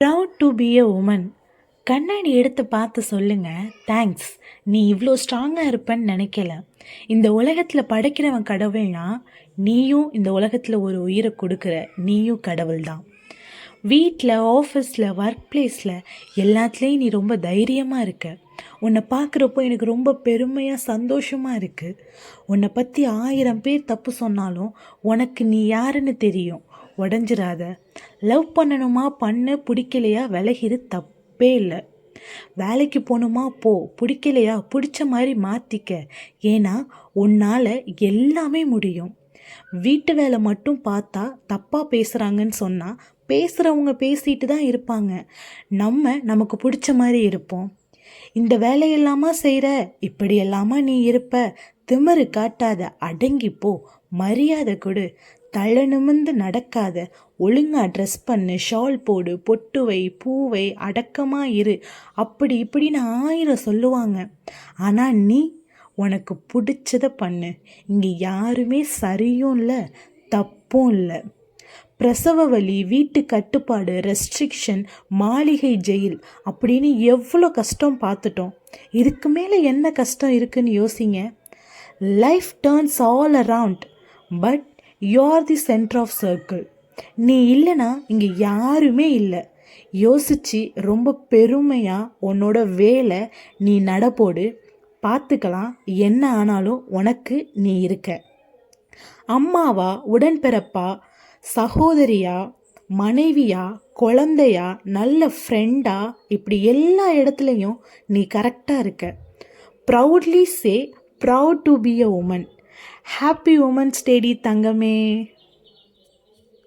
Proud to be a woman கண்ணாடி எடுத்து பார்த்து சொல்லுங்க. தேங்க்ஸ் நீ இவ்வளோ ஸ்ட்ராங்காக இருப்பேன்னு நினைக்கல. இந்த உலகத்தில் படைக்கிறவன் கடவுள்னா நீயும் இந்த உலகத்தில் ஒரு உயிரை கொடுக்குற நீயும் கடவுள் தான் வீட்டில் ஆஃபீஸில் ஒர்க் பிளேஸில் எல்லாத்துலேயும் நீ ரொம்ப தைரியமாக இருக்க. உன்னை பார்க்குறப்போ எனக்கு ரொம்ப பெருமையாக சந்தோஷமாக இருக்குது உன்னை பற்றி ஆயிரம் பேர் தப்பு சொன்னாலும் உனக்கு நீ யாருன்னு தெரியும். உடஞ்சிராத. லவ் பண்ணணுமா பண்ணு பிடிக்கலையா விலகிது தப்பே இல்லை. வேலைக்கு போகணுமா போ பிடிக்கலையா பிடிச்ச மாதிரி மாற்றிக்க ஏன்னா உன்னால் எல்லாமே முடியும். வீட்டு வேலை மட்டும் பார்த்தா தப்பாக பேசுகிறாங்கன்னு சொன்னால் பேசுகிறவங்க பேசிட்டு தான் இருப்பாங்க. நம்ம நமக்கு பிடிச்ச மாதிரி இருப்போம். இந்த வேலையெல்லாமா செய்கிற இப்படியெல்லாமா நீ இருப்ப. திமிரு காட்டாத அடங்கி போ மரியாதை கொடு. தலை நிமிர்ந்து நடக்காத. ஒழுங்காக ட்ரெஸ் பண்ணு. ஷால் போடு. பொட்டுவை பூவை அடக்கமாக இரு. அப்படி இப்படின்னு ஆயிரம் சொல்லுவாங்க. ஆனால் நீ உனக்கு பிடிச்சதை பண்ணு. இங்கே யாருமே சரியும் இல்லை தப்பும் இல்லை. பிரசவ வலி வீட்டு கட்டுப்பாடு ரெஸ்ட்ரிக்ஷன் மாளிகை ஜெயில் அப்படின்னு எவ்வளோ கஷ்டம் பார்த்துட்டோம். இதுக்கு மேலே என்ன கஷ்டம் இருக்குன்னு யோசிங்க. Life turns all around but you're the centre of circle நீ இல்லைனா இங்கே யாருமே இல்லை. யோசிச்சு ரொம்ப பெருமையாக உன்னோட வேலை நீ நடப்போடு. பார்த்துக்கலாம் என்ன ஆனாலும் உனக்கு நீ இருக்க. அம்மாவா உடன்பிறப்பா சகோதரியா மனைவியா குழந்தையா நல்ல ஃப்ரெண்டா இப்படி எல்லா இடத்துலையும் நீ கரெக்டாக இருக்க. Proudly say proud to be a woman happy women's day தங்கமே.